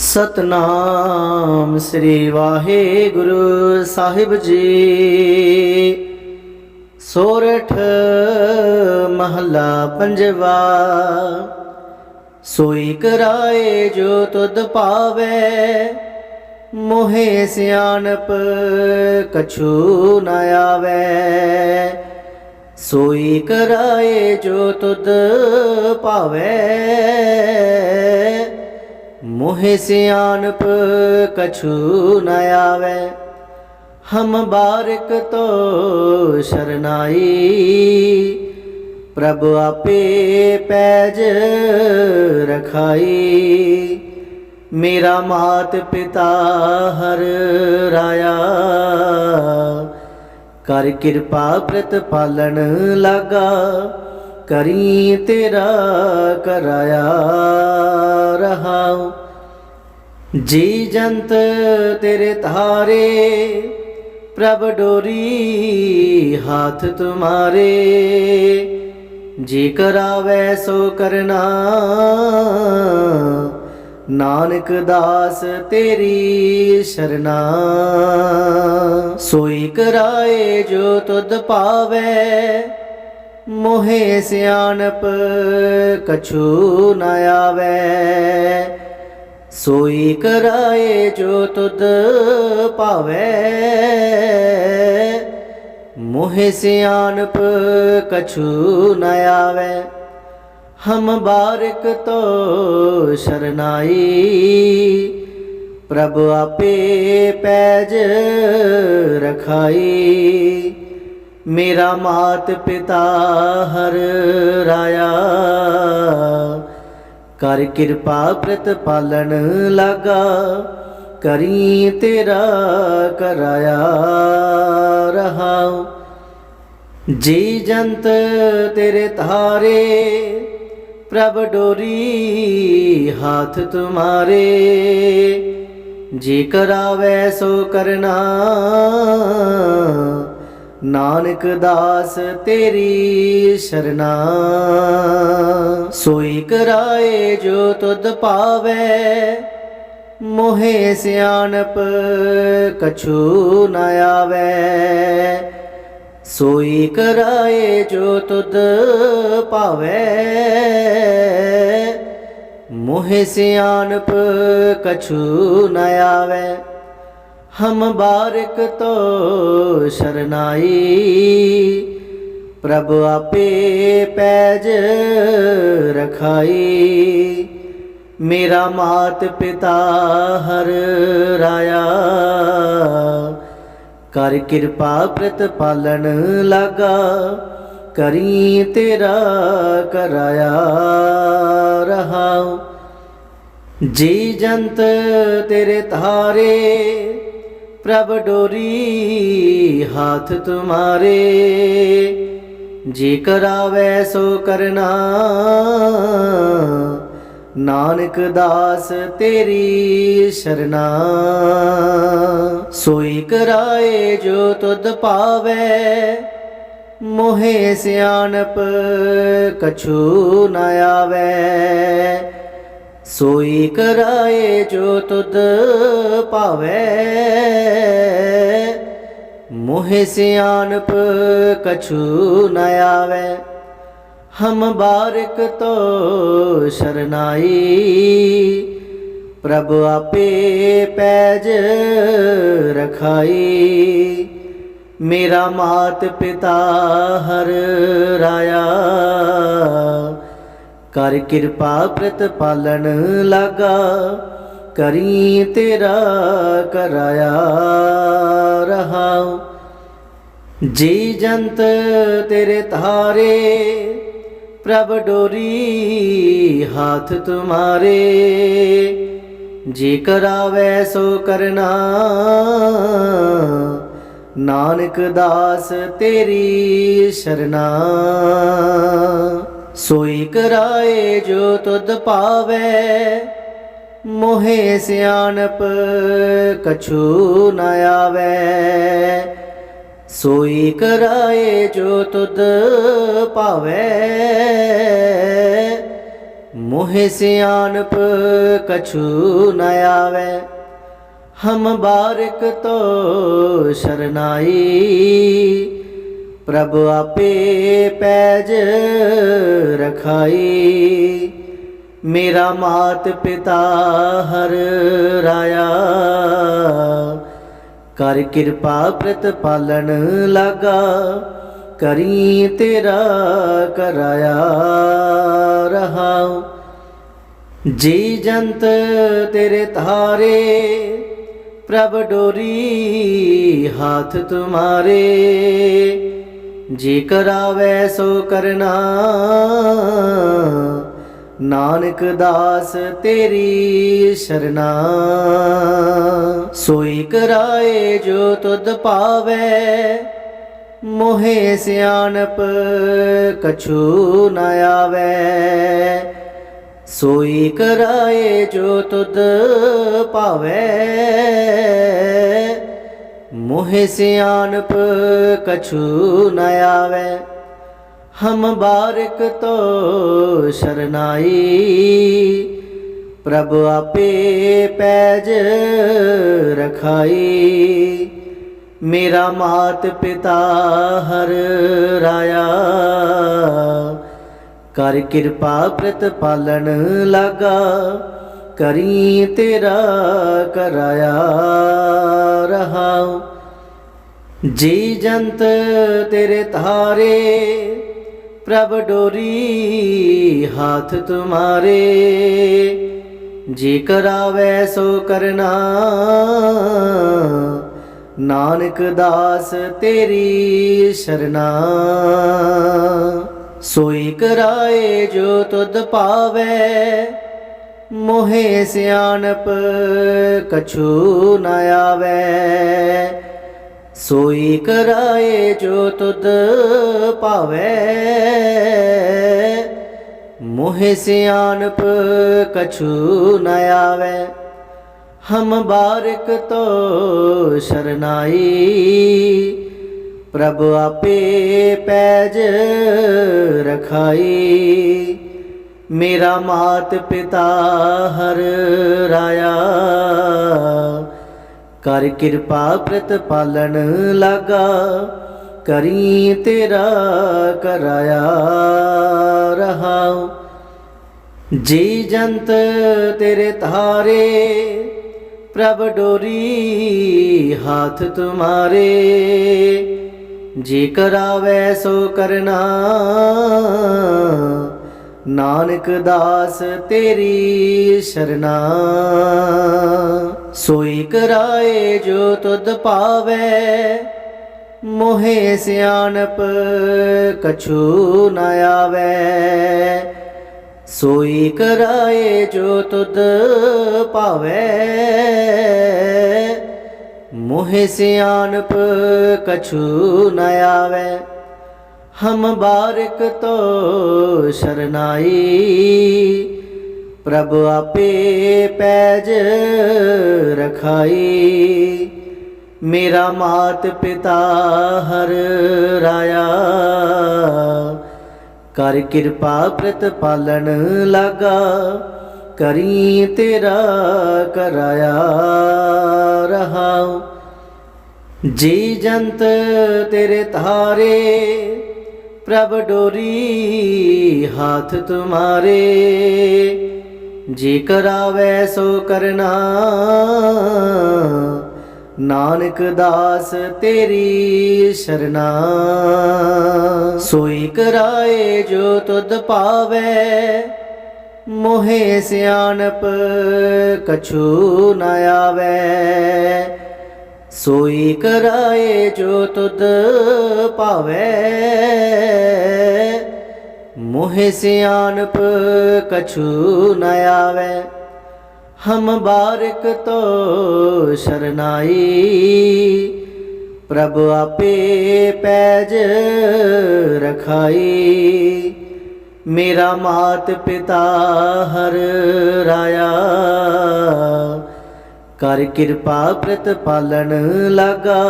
ਸਤਨਾਮ ਸ੍ਰੀ ਵਾਹਿਗੁਰੂ ਸਾਹਿਬ ਜੀ। ਸੋਰਠ ਮਹਲਾ ਪੰਜਵਾ, ਸੋਈ ਕਰਾਏ ਜੋ ਤੁਧ ਪਾਵੇ, ਮੋਹੇ ਸਿਆਣਪ ਕਛੂ ਨ ਆਵੇ। ਸੋਈ ਕਰਾਏ ਜੋ ਤੁਧ ਭਾਵੇ ਮੋਹਿ ਸਿਆਣਪ ਕਛੂ ਨ ਆਵੇ, ਹਮ ਬਾਰਿਕ ਤੋ ਸ਼ਰਨਾਈ। ਪ੍ਰਭ ਆਪੇ ਪੈਜ ਰਖਾਈ। ਮੇਰਾ ਮਾਤ ਪਿਤਾ ਹਰ ਰਾਇਆ। ਕਰ ਕਿਰਪਾ ਪ੍ਰਤ ਪਾਲਣ ਲਾਗਾ, ਕਰੀ ਤੇਰਾ ਕਰਾਇਆ। ਜੀ ਜੰਤ ਤੇਰੇ ਤਾਰੇ ਪ੍ਰਭ ਡੋਰੀ ਹਾਥ ਤੁਮਾਰੇ। ਜੀ ਕਰਾਵੇ ਸੋ ਕਰਨਾ, ਨਾਨਕ ਦਾਸ ਤੇਰੀ ਸ਼ਰਨਾ। ਸੋਈ ਕਰਾਏ ਜੋ ਤੁਧ ਪਾਵੇ, ਮੋਹੇ ਸਿਆਣਪ ਕਛੂ ਨ ਆਵੇ। ਸੋਈ ਕਰਾਏ ਜੋ ਤੁਧ ਪਾਵੇ ਮੋਹਿ ਸਿਆਣਪ ਕਛੂ ਨ ਆਵੇ। ਹਮ ਬਾਰਕ ਤੋ ਸ਼ਰਨਾਈ। ਪ੍ਰਭ ਆਪੇ ਪੈਜ ਰਖਾਈ। ਮੇਰਾ ਮਾਤ ਪਿਤਾ ਹਰ ਰਾਇਆ। ਕਰ ਕਿਰਪਾ ਪ੍ਰਤ ਪਾਲਣ ਲਾਗਾ, ਕਰੀ ਤੇਰਾ ਕਰਾਇਆ ਰਹਾਉ। ਜੀ ਜੰਤ ਤੇਰੇ ਤਾਰੇ ਪ੍ਰਭ ਡੋਰੀ ਹਾਥ ਤੁਮਾਰੇ। ਜੇ ਕਰਾਵੇ ਸੋ ਕਰਨਾ ਨਾਨਕ ਦਾਸ ਤੇਰੀ ਸ਼ਰਨਾ ਸੋਈ ਕਰਾਏ ਜੋ ਤੁਧ ਪਾਵੇ, ਮੋਹੇ ਸਿਆਣਪ ਕਛੂ ਨ ਆਵੇ। ਸੋਈ ਕਰਾਏ ਜੋ ਤੁਧ ਭਾਵੇ ਮੋਹਿ ਸਿਆਣਪ ਕਛੂ ਨ ਆਵੇ। ਹਮ ਬਾਰਕ ਤੋ ਸ਼ਰਨਾਈ। ਪ੍ਰਭ ਆਪੇ ਪੈਜ ਰਖਾਈ। ਮੇਰਾ ਮਾਤ ਪਿਤਾ ਹਰ ਰਾਇਆ। ਕਰ ਕਿਰਪਾ ਪ੍ਰਤ ਪਾਲਣ ਲਾਗਾ, ਕਰੀ ਤੇਰਾ ਕਰਾਇਆ ਰਹਾਉ ਜੀ ਜੰਤ ਤੇਰੇ ਤਾਰੇ ਪ੍ਰਭ ਡੋਰੀ ਹੱਥ ਤੁਮਾਰੇ। ਜੀ ਕਰਾਵੇ ਸੋ ਕਰਨਾ, ਨਾਨਕ ਦਾਸ ਤੇਰੀ ਸ਼ਰਨਾ। ਸੋਈ ਕਰਾਏ ਜੋ ਤੁਧ ਪਾਵੇ, ਮੋਹੇ ਸਿਆਣਪ ਕਛੂ ਨਾ ਆਵੇ। ਸੋਈ ਕਰਾਏ ਜੋ ਤੁਧ ਭਾਵੇ। ਮੋਹਿ ਸਿਆਣਪ ਕਛੂ ਨ ਆਵੇ। ਹਮ ਬਾਰਕ ਤੋ ਸ਼ਰਨਾਈ। ਪ੍ਰਭ ਆਪੇ ਪੈਜ ਰਖਾਈ। ਮੇਰਾ ਮਾਤ ਪਿਤਾ ਹਰ ਰਾਇਆ। ਕਰ ਕਿਰਪਾ ਪ੍ਰਤ ਪਾਲਣ ਲਾਗਾ, ਕਰੀ ਤੇਰਾ ਕਰਾਇਆ ਰਹਾਉ। ਜੀ ਜੰਤ ਤੇਰੇ ਤਾਰੇ ਪ੍ਰਭ ਡੋਰੀ ਹਾਥ ਤੁਮਾਰੇ। ਜੇ ਕਰਾਵੇ ਸੋ ਕਰਨਾ, ਨਾਨਕ ਦਾਸ ਤੇਰੀ ਸ਼ਰਨਾ। ਸੋਈ ਕਰਾਏ ਜੋ ਤੁਧ ਪਾਵੇ, ਮੋਹਿ ਸਿਆਣਪ ਕਛੂ ਨ ਆਵੇ। ਸੋਈ ਕਰਾਏ ਜੋ ਤੁਧ ਭਾਵੇ ਮੋਹਿ ਸਿਆਣਪ ਕਛੂ ਨ ਆਵੇ। ਹਮ ਬਾਰਕ ਤੋ ਸ਼ਰਨਾਈ ਪ੍ਰਭ ਆਪੇ ਪੈਜ ਰਖਾਈ। ਮੇਰਾ ਮਾਤ ਪਿਤਾ ਹਰ ਰਾਇਆ। ਕਰ ਕਿਰਪਾ ਪ੍ਰਤ ਪਾਲਣ ਲਾਗਾ, ਕਰੀ ਤੇਰਾ ਕਰਾਇਆ ਰਹਾਉ। ਜੀ ਜੰਤ ਤੇਰੇ ਤਾਰੇ ਪ੍ਰਭ ਡੋਰੀ ਹਾਥ ਤੁਮਾਰੇ। ਜੀ ਕਰਾਵੇ ਸੋ ਕਰਨਾ। ਨਾਨਕ ਦਾਸ ਤੇਰੀ ਸ਼ਰਨਾ। ਸੋਈ ਕਰਾਏ ਜੋ ਤੁਧ ਪਾਵੇ। ਮੋਹੇ ਸਿਆਣਪ ਕਛੂ ਨ ਆਵੇ। ਸੋਈ ਕਰਾਏ ਜੋ ਤੁਧ ਭਾਵੇ ਮੋਹਿ ਸਿਆਣਪ ਕਛੂ ਨ ਆਵੇ, ਹਮ ਬਾਰਿਕ ਤੋ ਸ਼ਰਨਾਈ। ਪ੍ਰਭ ਆਪੇ ਪੈਜ ਰਖਾਈ। ਮੇਰਾ ਮਾਤ ਪਿਤਾ ਹਰ ਰਾਇਆ। ਕਰ ਕਿਰਪਾ ਪ੍ਰਤ ਪਾਲਣ ਲਾਗਾ ਕਰੀ ਤੇਰਾ ਕਰਾਇਆ ਰਹਾਉ। ਜੀ ਜੰਤ ਤੇਰੇ ਤਾਰੇ ਪ੍ਰਭ ਡੋਰੀ ਹਾਥ ਤੁਮਾਰੇ। ਜੀ ਕਰਾਵੇ ਸੋ ਕਰਨਾ, ਨਾਨਕ ਦਾਸ ਤੇਰੀ ਸ਼ਰਨਾ। ਸੋਈ ਕਰਾਏ ਜੋ ਤੁਧ ਪਾਵੇ ਮੋਹੇ ਸਿਆਣਪ, ਕਛੂ ਨ ਆਵੇ। ਸੋਈ ਕਰਾਏ ਜੋ ਤੁਧ ਭਾਵੇ। ਮੋਹਿ ਸਿਆਣਪ, ਕਛੂ ਨ ਆਵੇ। ਹਮ ਬਾਰਕ ਤੋ ਸ਼ਰਨਾਈ। ਪ੍ਰਭ ਆਪੇ ਪੈਜ ਰਖਾਈ। ਮੇਰਾ ਮਾਤ ਪਿਤਾ ਹਰ ਰਾਇਆ। ਕਰ ਕਿਰਪਾ ਪ੍ਰਤਪਾਲਨ ਲਾਗਾ, ਕਰੀ ਤੇਰਾ ਕਰਾਇਆ ਰਹਾਉ। ਜੀ ਜੰਤ ਤੇਰੇ ਤਾਰੇ ਪ੍ਰਭ ਡੋਰੀ ਹਾਥ ਤੁਮਾਰੇ। ਜੀ ਕਰਾਵੇ ਸੋ ਕਰਨਾ ਨਾਨਕ ਦਾਸ ਤੇਰੀ ਸ਼ਰਨਾ। ਸੋਈ ਕਰਾਏ ਜੋ ਤੁਧ ਪਾਵੇ, ਮੋਹੇ ਸਿਆਣਪ ਕਛੂ ਨ ਆਵੇ। ਸੋਈ ਕਰਾਏ ਜੋ ਤੁਧ ਭਾਵੇ ਮੋਹਿ ਸਿਆਣਪ ਕਛੂ ਨ ਆਵੇ। ਹਮ ਬਾਰਕ ਤੋ ਸ਼ਰਨਾਈ। ਪ੍ਰਭ ਆਪੇ ਪੈਜ ਰਖਾਈ। ਮੇਰਾ ਮਾਤ ਪਿਤਾ ਹਰ ਰਾਇਆ। ਕਰ ਕਿਰਪਾ ਪ੍ਰਤ ਪਾਲਣ ਲਾਗਾ, ਕਰੀ ਤੇਰਾ ਕਰਾਇਆ ਰਹਾਉ। ਜੀ ਜੰਤ ਤੇਰੇ ਤਾਰੇ ਪ੍ਰਭ ਡੋਰੀ ਹੱਥ ਤੁਮਾਰੇ। ਜੀ ਕਰਾਵੇ ਸੋ ਕਰਨਾ, ਨਾਨਕ ਦਾਸ ਤੇਰੀ ਸ਼ਰਨਾ। ਸੋਈ ਕਰਾਏ ਜੋ ਤੁਧ ਪਾਵੇ, ਮੋਹੇ ਸਿਆਣਪ ਕਛੂ ਨਾ ਆਵੇ। ਸੋਈ ਕਰਾਏ ਜੋ ਤੁਧ ਭਾਵੇ। ਮੋਹਿ ਸਿਆਣਪ ਕਛੂ ਨ ਆਵੇ। ਹਮ ਬਾਰਕ ਤੋ ਸ਼ਰਨਾਈ। ਪ੍ਰਭ ਆਪੇ ਪੈਜ ਰਖਾਈ। ਮੇਰਾ ਮਾਤ ਪਿਤਾ ਹਰ ਕਰ ਕਿਰਪਾ ਪ੍ਰਤ ਪਾਲਣ ਲਾਗਾ,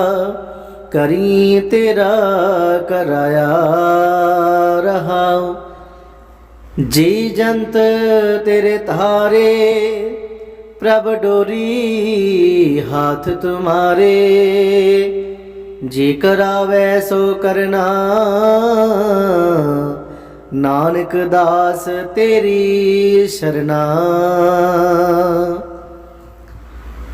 ਕਰੀ ਤੇਰਾ ਕਰਾਇਆ ਰਹਾਉ। ਜੀ ਜੰਤ ਤੇਰੇ ਧਾਰੇ, ਪ੍ਰਭ ਡੋਰੀ ਹਾਥ ਤੁਮਾਰੇ। ਜੇ ਕਰਾਵੇ ਸੋ ਕਰਨਾ, ਨਾਨਕ ਦਾਸ ਤੇਰੀ ਸ਼ਰਨਾ।